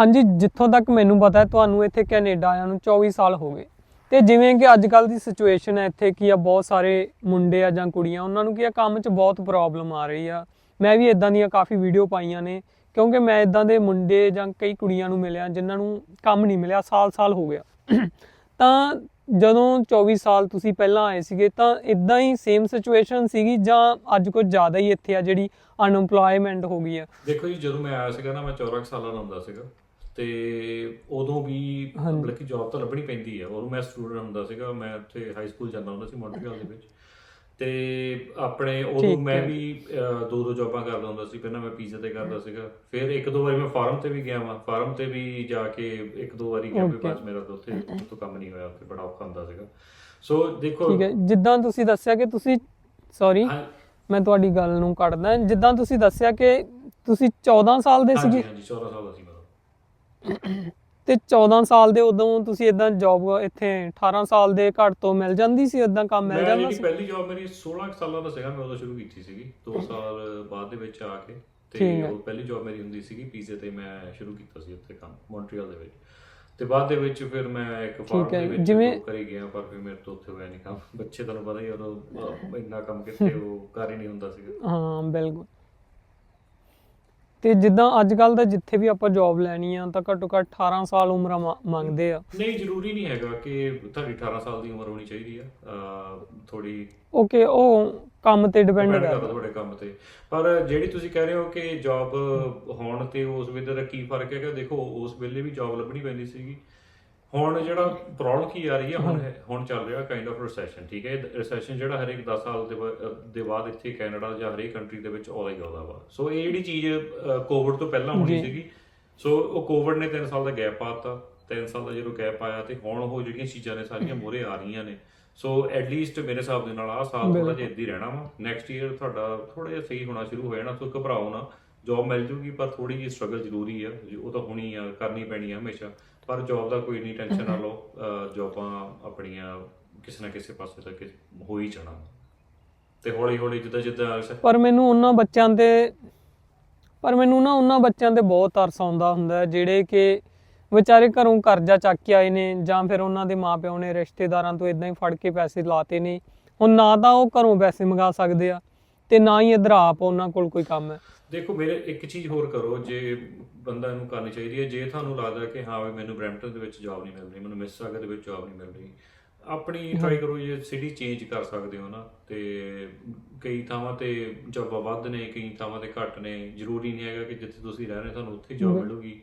ਹਾਂਜੀ, ਜਿੱਥੋਂ ਤੱਕ ਮੈਨੂੰ ਪਤਾ ਹੈ, ਤੁਹਾਨੂੰ ਇੱਥੇ ਕੈਨੇਡਾ ਆਇਆਂ ਨੂੰ 24 ਸਾਲ ਹੋ ਗਏ। ਤੇ ਜਿਵੇਂ ਕਿ ਅੱਜ ਕੱਲ ਦੀ ਸਿਚੁਏਸ਼ਨ ਹੈ, ਇੱਥੇ ਕੀ ਆ, ਬਹੁਤ ਸਾਰੇ ਮੁੰਡੇ ਆ ਜਾਂ ਕੁੜੀਆਂ, ਉਹਨਾਂ ਨੂੰ ਕੀ ਆ, ਕੰਮ 'ਚ ਬਹੁਤ ਪ੍ਰੋਬਲਮ ਆ ਰਹੀ ਆ। ਮੈਂ ਵੀ ਇਦਾਂ ਦੀਆਂ ਕਾਫੀ ਵੀਡੀਓ ਪਾਈਆਂ ਨੇ, ਕਿਉਂਕਿ ਮੈਂ ਇਦਾਂ ਦੇ ਮੁੰਡੇ ਜਾਂ ਕਈ ਕੁੜੀਆਂ ਨੂੰ ਮਿਲਿਆ, ਜਿਨ੍ਹਾਂ ਨੂੰ ਕੰਮ ਨਹੀਂ ਮਿਲਿਆ, ਸਾਲ-ਸਾਲ ਹੋ ਗਿਆ। ਤਾਂ ਜਦੋਂ 24 ਸਾਲ ਤੁਸੀਂ ਪਹਿਲਾਂ ਆਏ ਸੀਗੇ, ਤਾਂ ਇਦਾਂ ਹੀ ਸੇਮ ਸਿਚੁਏਸ਼ਨ ਸੀਗੀ ਜਾਂ ਅੱਜ ਕੁਝ ਜ਼ਿਆਦਾ ਹੀ ਇੱਥੇ ਆ ਜਿਹੜੀ ਅਨਐਮਪਲੋਇਮੈਂਟ ਹੋ ਗਈ ਆ? ਦੇਖੋ ਜੀ, ਜਦੋਂ ਮੈਂ ਆਇਆ ਸੀਗਾ ਨਾ, ਮੈਂ 14 ਸਾਲਾਂ ਦਾ ਹੁੰਦਾ ਸੀਗਾ। ਤੇ ਉਦੋਂ ਵੀ। ਮਤਲਬ ਕਿ ਜੌਬ ਤਾਂ ਲੱਭਣੀ ਪੈਂਦੀ ਆ। ਉਦੋਂ ਮੈਂ ਸਟੂਡੈਂਟ ਹੁੰਦਾ ਸੀਗਾ ਮੈਂ ਉੱਥੇ ਹਾਈ ਸਕੂਲ ਜਾਂਦਾ ਹੁੰਦਾ ਸੀ ਮੌਂਟਰੀਅਲ ਦੇ ਵਿੱਚ। ਤੇ ਆਪਣੇ ਉਦੋਂ ਮੈਂ। ਵੀ ਦੋ ਦੋ ਜੌਬਾਂ ਕਰਦਾ ਹੁੰਦਾ ਸੀ। ਪਹਿਲਾਂ ਮੈਂ ਪੀਜ਼ਾ ਤੇ ਕਰਦਾ ਸੀਗਾ। ਫਿਰ ਇੱਕ ਦੋ ਵਾਰੀ ਮੈਂ ਫਾਰਮ ਤੇ ਵੀ ਗਿਆ ਵਾਂ। ਫਾਰਮ ਤੇ ਵੀ ਜਾ ਕੇ ਇੱਕ ਦੋ ਵਾਰੀ ਗਿਆ ਵੀ. ਬਸ ਮੇਰਾ ਤਾਂ ਉੱਥੇ ਉੱਥੋਂ ਕੰਮ ਨਹੀਂ ਹੋਇਆ ਉੱਥੇ ਬੜਾ ਔਖਾ ਹੁੰਦਾ ਸੀਗਾ। ਸੋ ਦੇਖੋ ਠੀਕ ਹੈ। ਜਿੱਦਾਂ ਤੁਸੀਂ ਦੱਸਿਆ ਕਿ ਤੁਸੀਂ ਸੌਰੀ ਮੈਂ ਤੁਹਾਡੀ ਗੱਲ ਨੂੰ ਕੱਟਦਾ ਜਿੱਦਾਂ ਤੁਸੀਂ ਦੱਸਿਆ ਕਿ ਤੁਸੀਂ 14 ਸਾਲ ਦੇ ਸੀਗੇ। ਹਾਂਜੀ 14 ਸਾਲ ਦਾ ਸੀ ਤੇ 14 ਸਾਲ ਦੇ ਉਦੋਂ ਤੁਸੀਂ ਇਦਾਂ ਜੌਬ ਇੱਥੇ 18 ਸਾਲ ਦੇ ਘੱਟ ਤੋਂ ਮਿਲ ਜਾਂਦੀ ਸੀ ਇਦਾਂ ਕੰਮ ਮਿਲ ਜਾਂਦਾ ਸੀ? ਪਹਿਲੀ ਜੌਬ ਮੇਰੀ 16 ਕੁ ਸਾਲਾਂ ਦਾ ਸੀਗਾ ਮੈਂ ਉਦੋਂ ਸ਼ੁਰੂ ਕੀਤੀ ਸੀਗੀ 2 ਸਾਲ ਬਾਅਦ ਦੇ ਵਿੱਚ ਆ ਕੇ ਤੇ। ਉਹ ਪਹਿਲੀ ਜੌਬ ਮੇਰੀ ਹੁੰਦੀ ਸੀਗੀ ਪੀਜ਼ੇ ਤੇ ਮੈਂ ਸ਼ੁਰੂ ਕੀਤਾ ਸੀ ਉੱਥੇ ਕੰਮ ਮੌਂਟਰੀਅਲ ਦੇ ਵਿੱਚ। ਤੇ ਬਾਅਦ ਦੇ ਵਿੱਚ ਫਿਰ ਮੈਂ ਇੱਕ ਫਾਰਮ ਦੇ ਵਿੱਚ ਜਿਵੇਂ- ਕਰੀ ਗਿਆ ਪਰ ਫਿਰ ਮੇਰੇ ਤੋਂ ਉੱਥੇ ਹੋਇਆ ਨਹੀਂ ਕੰਮ। ਬੱਚੇ ਤੁਹਾਨੂੰ ਪਤਾ ਹੀ ਉਦੋਂ ਇੰਨਾ ਕੰਮ ਕਿੱਥੇ ਉਹ ਕਰ ਹੀ ਨਹੀਂ ਹੁੰਦਾ ਸੀਗਾ। ਹਾਂ ਬਿਲਕੁਲ। ਤੇ ਜਿੱਦਾਂ ਅੱਜ ਕੱਲ ਦਾ ਜਿੱਥੇ ਵੀ ਆਪਾਂ ਜੌਬ ਲੈਣੀ ਆ ਤਾਂ ਘੱਟੋ ਘੱਟ 18 ਸਾਲ ਉਮਰ ਮੰਗਦੇ ਆ। ਨਹੀਂ ਜ਼ਰੂਰੀ ਨਹੀਂ ਹੈਗਾ ਕਿ ਤੁਹਾਡੀ 18 ਸਾਲ ਦੀ ਉਮਰ ਹੋਣੀ ਚਾਹੀਦੀ ਆ। ਥੋੜੀ ਓਕੇ ਉਹ ਕੰਮ ਤੇ ਡਿਪੈਂਡ ਕਰਦਾ। ਤੁਹਾਡੇ ਕੰਮ ਤੇ। ਪਰ ਜਿਹੜੀ ਤੁਸੀਂ ਕਹਿ ਰਹੇ ਹੋ ਕਿ ਜੌਬ ਹੋਣ ਤੇ ਉਸ ਵੇਲੇ ਦਾ ਕੀ ਫ਼ਰਕ ਹੈਗਾ ਦੇਖੋ ਉਸ ਵੇਲੇ ਵੀ ਜੌਬ ਲੱਭਣੀ ਪੈਂਦੀ ਸੀਗੀ। ਹੁਣ ਜਿਹੜਾ ਪ੍ਰੋਬਲਮ ਕੀ ਆ ਰਹੀ ਹੈ ਹੁਣ ਹੁਣ ਚੱਲ ਰਿਹਾ ਕਾਈਂਡ ਆਫ ਰਿਸੈਸ਼ਨ ਠੀਕ ਹੈ? ਰਿਸੈਸ਼ਨ ਜਿਹੜਾ ਹਰੇਕ 10 ਸਾਲ ਦੇ ਦੇ ਬਾਅਦ ਇੱਥੇ ਕੈਨੇਡਾ ਜਾਂ ਹਰੇਕ ਕੰਟਰੀ ਦੇ ਵਿੱਚ ਆਉਂਦਾ ਹੀ ਆਉਂਦਾ ਵਾ। ਸੋ ਇਹ ਜਿਹੜੀ ਚੀਜ਼ ਕੋਵਿਡ ਤੋਂ ਪਹਿਲਾਂ ਹੋਣੀ। ਸੀਗੀ। ਸੋ ਉਹ ਕੋਵਿਡ ਨੇ 3 ਸਾਲ ਦਾ ਗੈਪ ਪਾਤਾ 3 ਸਾਲ ਦਾ ਜਦੋਂ ਗੈਪ ਆਇਆ ਤੇ ਹੁਣ ਉਹ ਜਿਹੜੀਆਂ ਚੀਜ਼ਾਂ ਨੇ ਸਾਰੀਆਂ ਮੂਹਰੇ ਆ ਰਹੀਆਂ ਨੇ। ਸੋ ਐਟਲੀਸਟ ਮੇਰੇ ਹਿਸਾਬ ਦੇ ਨਾਲ ਆਹ ਸਾਲ ਥੋੜਾ। ਜਿਹਾ ਇੱਦਾਂ ਹੀ ਰਹਿਣਾ ਵਾ। ਨੈਕਸਟ ਈਅਰ ਤੁਹਾਡਾ ਥੋੜਾ ਜਿਹਾ ਸਹੀ ਹੋਣਾ ਸ਼ੁਰੂ ਹੋ ਜਾਣਾ ਸੋ ਘਬਰਾਓ ਨਾ। ਜੌਬ ਮਿਲ ਜੂਗੀ, ਪਰ ਥੋੜੀ ਜਿਹੀ ਸਟਰਗਲ ਜ਼ਰੂਰੀ ਆ। ਉਹ ਤਾਂ ਹੋਣੀ ਆ, ਕਰਨੀ ਪੈਣੀ ਆ ਹਮੇਸ਼ਾ। ਪਰ ਜੌਬ ਦਾ ਕੋਈ ਨਹੀਂ ਟੈਨਸ਼ਨ ਨਾ ਲਓ। ਜੌਬਾਂ ਆਪਣੀਆਂ ਕਿਸੇ ਨਾ ਕਿਸੇ ਪਾਸੇ ਤੱਕ ਹੋ ਹੀ ਜਾਣਾ। ਤੇ ਹੌਲੀ ਹੌਲੀ ਜਿੱਦਾਂ ਜਿੱਦਾਂ ਪਰ ਮੈਨੂੰ ਉਹਨਾਂ ਬੱਚਿਆਂ ਤੇ ਪਰ ਮੈਨੂੰ ਨਾ ਉਹਨਾਂ ਬੱਚਿਆਂ ਤੇ ਬਹੁਤ ਤਰਸ ਆਉਂਦਾ ਹੁੰਦਾ ਜਿਹੜੇ ਕਿ ਵਿਚਾਰੇ ਘਰੋਂ ਕਰਜ਼ਾ ਚੱਕ ਕੇ ਆਏ ਨੇ, ਜਾਂ ਫਿਰ ਉਹਨਾਂ ਦੇ ਮਾਪਿਓ ਨੇ ਰਿਸ਼ਤੇਦਾਰਾਂ ਤੋਂ ਇਦਾਂ ਹੀ ਫੜ ਕੇ ਪੈਸੇ ਲਾਤੇ ਨੇ। ਹੁਣ ਨਾ ਤਾਂ ਉਹ ਘਰੋਂ ਪੈਸੇ ਮੰਗਾ ਸਕਦੇ ਆ, ਤੇ ਨਾ ਹੀ ਇਧਰ ਆਪ ਉਹਨਾਂ ਕੋਲ ਕੋਈ ਕੰਮ ਹੈ। ਦੇਖੋ ਮੇਰੇ ਇੱਕ ਚੀਜ਼ ਹੋਰ ਕਰੋ ਜੇ ਬੰਦਾ ਇਹਨੂੰ ਕਰਨੀ ਚਾਹੀਦੀ ਹੈ ਜੇ ਤੁਹਾਨੂੰ ਲੱਗਦਾ ਕਿ ਹਾਂ ਵੀ ਮੈਨੂੰ ਬਰੈਂਪਟਨ ਦੇ ਵਿੱਚ ਜੌਬ ਨਹੀਂ ਮਿਲ ਰਹੀ ਮੈਨੂੰ ਮਿਸਸਾਗਾ ਦੇ ਵਿੱਚ ਜੌਬ ਨਹੀਂ ਮਿਲ ਰਹੀ ਆਪਣੀ ਟਰਾਈ ਕਰੋ ਜੇ ਸਿਟੀ ਚੇਂਜ ਕਰ ਸਕਦੇ ਹੋ ਨਾ ਤੇ ਕਈ ਥਾਵਾਂ ਤੇ ਜੌਬਾਂ ਵੱਧ ਨੇ ਕਈ ਥਾਵਾਂ ਤੇ ਘੱਟ ਨੇ ਜ਼ਰੂਰੀ ਨਹੀਂ ਹੈਗਾ ਕਿ ਜਿੱਥੇ ਤੁਸੀਂ ਰਹਿ ਰਹੇ ਹੋ ਤੁਹਾਨੂੰ ਉੱਥੇ ਜੌਬ ਮਿਲੂਗੀ।